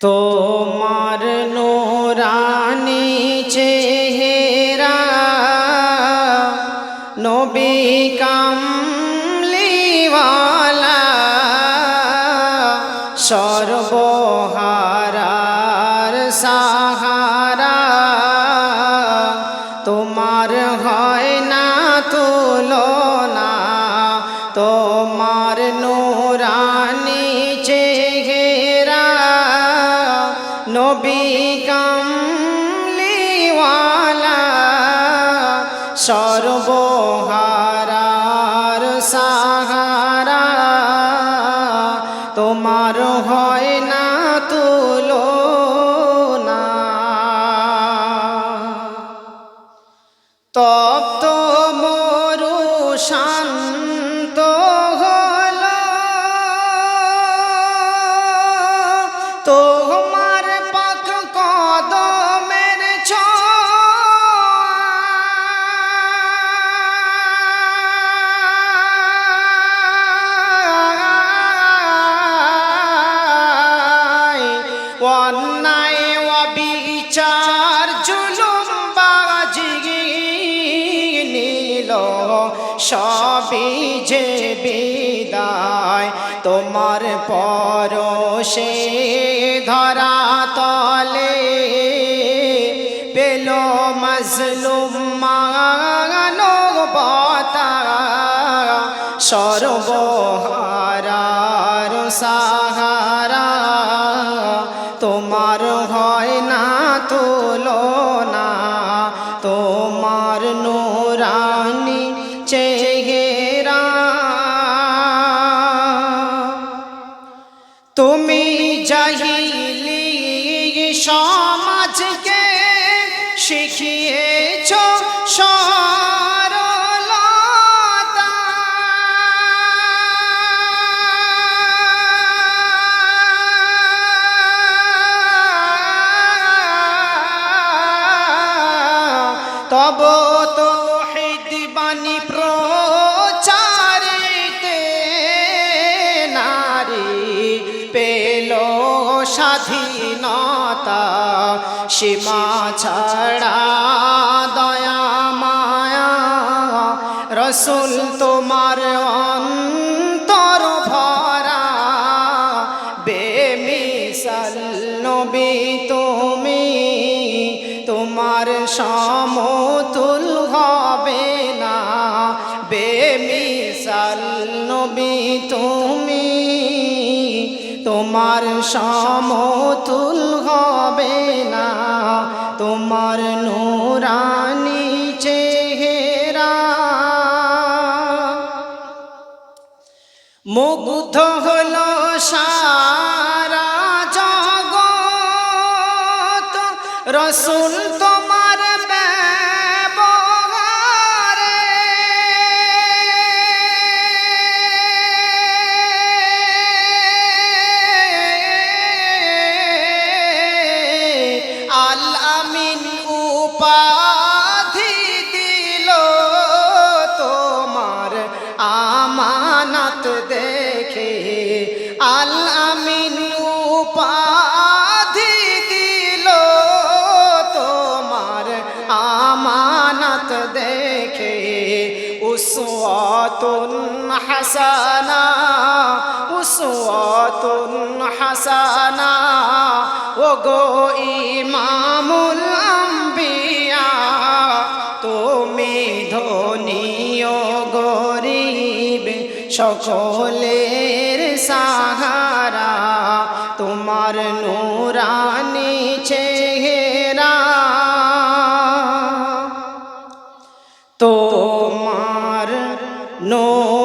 তোমার নোরানি চেহারা নবী কামলিওয়ালা সর্বহারার সাহারা। তোমার হয় না তুলনা তোমার নোরানি নবী কামলিওয়ালা সর্বহারার সাহারা। তোমার হয় না তুলনা। তপ্ত মরু শান্ত অবিচার জুলুম বাজি নীল, সবই যে বিদায়, তোমার পর সে ধরা তলে পেল মজলুম মানবতা নোরানি চেহেরা। তুমি জাহিলি সমাজকে শিখিয়েছ সরলতা তব তো বাণী প্রচারিতে নারী পেল স্বাধীনতা সীমা ছাড়া দয়া মায়া। রসুল তোমার অন্তর তোমার সমতুল হবে না। বেমিসাল নবী তুমি, তোমার সমতুল হবে না। তোমার নোরানি চেহারা মুগ্ধ হলো সারা জগত রসুল তোমার আল আমিন উপাধি দিল তোমার আমানত দেখে। আল আমিন উপাধি দিল তোমার আমানত দেখে। উসওয়াতুন হাসানা উসওয়াতুন হাসানা। গো ইমামুল আম্বিয়া তুমি ধনী ও গরিব সকলের সাহারা তোমার নূরানি চেহেরা। তোমার নূর